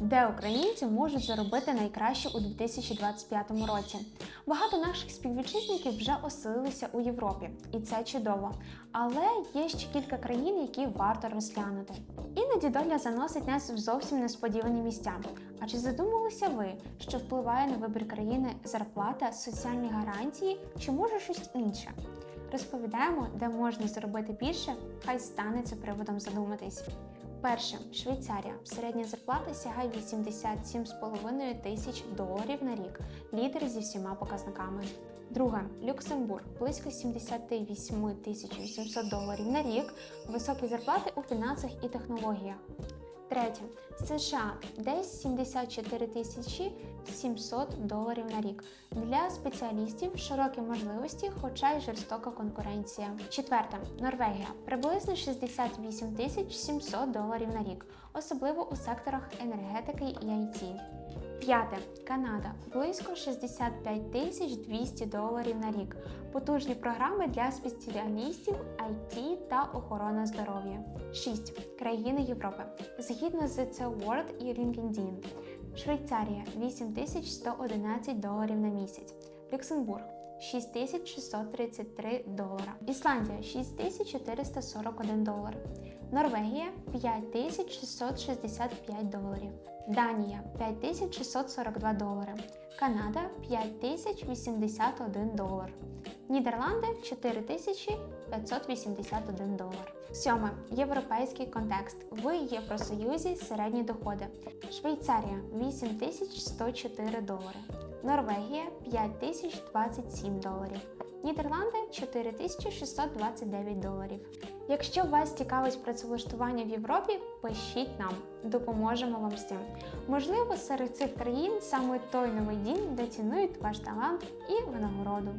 де українці можуть заробити найкраще у 2025 році. Багато наших співвітчизників вже оселилися у Європі, і це чудово. Але є ще кілька країн, які варто розглянути. Іноді доля заносить нас в зовсім несподівані місця. А чи задумувалися ви, що впливає на вибір країни зарплата, соціальні гарантії чи може щось інше? Розповідаємо, де можна заробити більше, хай станеться приводом задуматись. Перше Швейцарія. Середня зарплата сягає 87,5 тисяч доларів на рік. Лідер зі всіма показниками. Друге Люксембург близько 78 тисяч 800 доларів на рік. Високі зарплати у фінансах і технологіях. Третє США десь 74 тисячі 700 доларів на рік. Для спеціалістів широкі можливості, хоча й жорстока конкуренція. Четверте Норвегія приблизно 68 тисяч 700 доларів на рік, особливо у секторах енергетики і IT. П'яте Канада близько 65 тисяч 200 доларів на рік. Потужні програми для спеціалістів IT та охорона здоров'я. 6. Країни Європи. Згідно з The World і LinkedIn. Швейцарія 8111 доларів на місяць. Люксембург 6633 долара. Ісландія 6441 долар. Норвегія 5665 доларів. Данія 5642 долари. Канада 5081 долар. Нідерланди 4581 долар. Сьоме. Європейський контекст. В Євросоюзі середні доходи. Швейцарія 8104 долари. Норвегія 5027 доларів. Нідерланди 4629 доларів. Якщо вас цікавить працевлаштування в Європі, пишіть нам, допоможемо вам з цим. Можливо, серед цих країн саме той новий дім, де цінують ваш талант і винагороду.